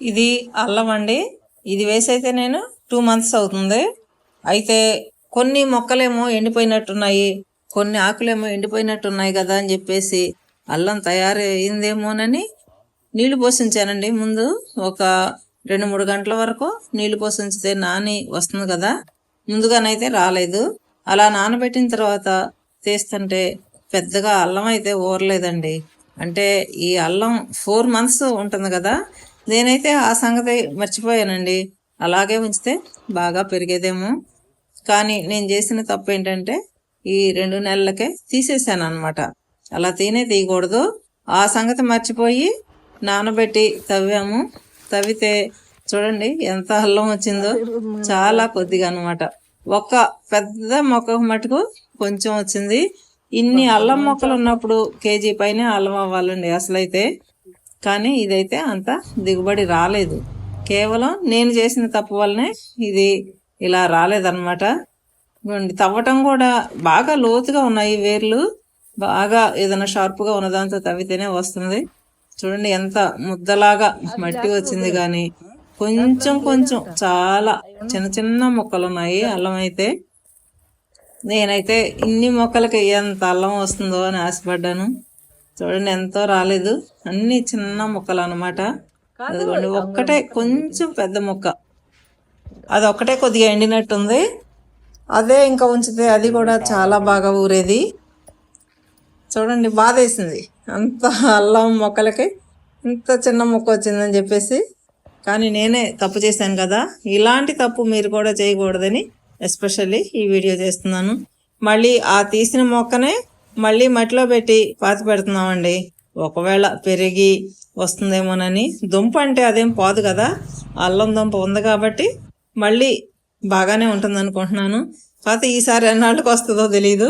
ఇది అల్లం అండి. ఇది వేసైతే నేను టూ మంత్స్ అవుతుంది. అయితే కొన్ని మొక్కలేమో ఎండిపోయినట్టున్నాయి కొన్ని ఆకులేమో ఎండిపోయినట్టున్నాయి కదా అని చెప్పేసి అల్లం తయారైందేమోనని నీళ్ళు పోషించానండి ముందు ఒక రెండు మూడు గంటల వరకు నీళ్ళు పోషించితే నాని వస్తుంది కదా ముందుగానైతే రాలేదు. అలా నానబెట్టిన తర్వాత తీస్తుంటే పెద్దగా అల్లం అయితే ఊరలేదండి. అంటే ఈ అల్లం ఫోర్ మంత్స్ ఉంటుంది కదా నేనైతే ఆ సంగతి మర్చిపోయానండి. అలాగే ఉంచితే బాగా పెరిగేదేమో. కానీ నేను చేసిన తప్పు ఏంటంటే ఈ రెండు నెలలకే తీసేసాను అనమాట అలా తినే తీయకూడదు. ఆ సంగతి మర్చిపోయి నానబెట్టి తవ్వాము. తవ్వితే చూడండి ఎంత అల్లం వచ్చిందో. చాలా కొద్దిగా అనమాట ఒక్క పెద్ద మొక్క మటుకు కొంచెం వచ్చింది. ఇన్ని అల్లం మొక్కలు ఉన్నప్పుడు కేజీ పైన అల్లం అవ్వాలండి అసలైతే. కానీ ఇదైతే అంత దిగుబడి రాలేదు. కేవలం నేను చేసిన తప్పు వల్లనే ఇది ఇలా రాలేదన్నమాట. తవ్వటం కూడా బాగా లోతుగా ఉన్నాయి వేర్లు. బాగా ఏదైనా షార్ప్గా ఉన్న దాంతో తవ్వితేనే వస్తుంది. చూడండి ఎంత ముద్దలాగా మట్టి వచ్చింది కానీ. కొంచెం కొంచెం చాలా చిన్న చిన్న మొక్కలు ఉన్నాయి అల్లం అయితే. నేనైతే ఇన్ని మొక్కలకి ఎంత అల్లం వస్తుందో అని ఆశపడ్డాను. చూడండి ఎంతో రాలేదు. అన్ని చిన్న మొక్కలు అనమాట అదిగోండి ఒక్కటే కొంచెం పెద్ద మొక్క. అది ఒక్కటే కొద్దిగా ఎండినట్టుంది. అదే ఇంకా ఉంచితే అది కూడా చాలా బాగా ఊరేది. చూడండి బాధ వేసింది అంత అల్లం మొక్కలకి ఇంత చిన్న మొక్క వచ్చిందని చెప్పేసి. కానీ నేనే తప్పు చేశాను కదా. ఇలాంటి తప్పు మీరు కూడా చేయకూడదని ఎస్పెషల్లీ ఈ వీడియో చేస్తున్నాను. మళ్ళీ ఆ తీసిన మొక్కనే మళ్ళీ మట్టిలో పెట్టి పాతి పెడుతున్నామండి. ఒకవేళ పెరిగి వస్తుందేమోనని దుంప అంటే అదేం పోదు కదా. అల్లం దుంప ఉంది కాబట్టి మళ్ళీ బాగానే ఉంటుంది అనుకుంటున్నాను కాకపోతే ఈసారి ఎన్నాళ్ళకి వస్తుందో తెలియదు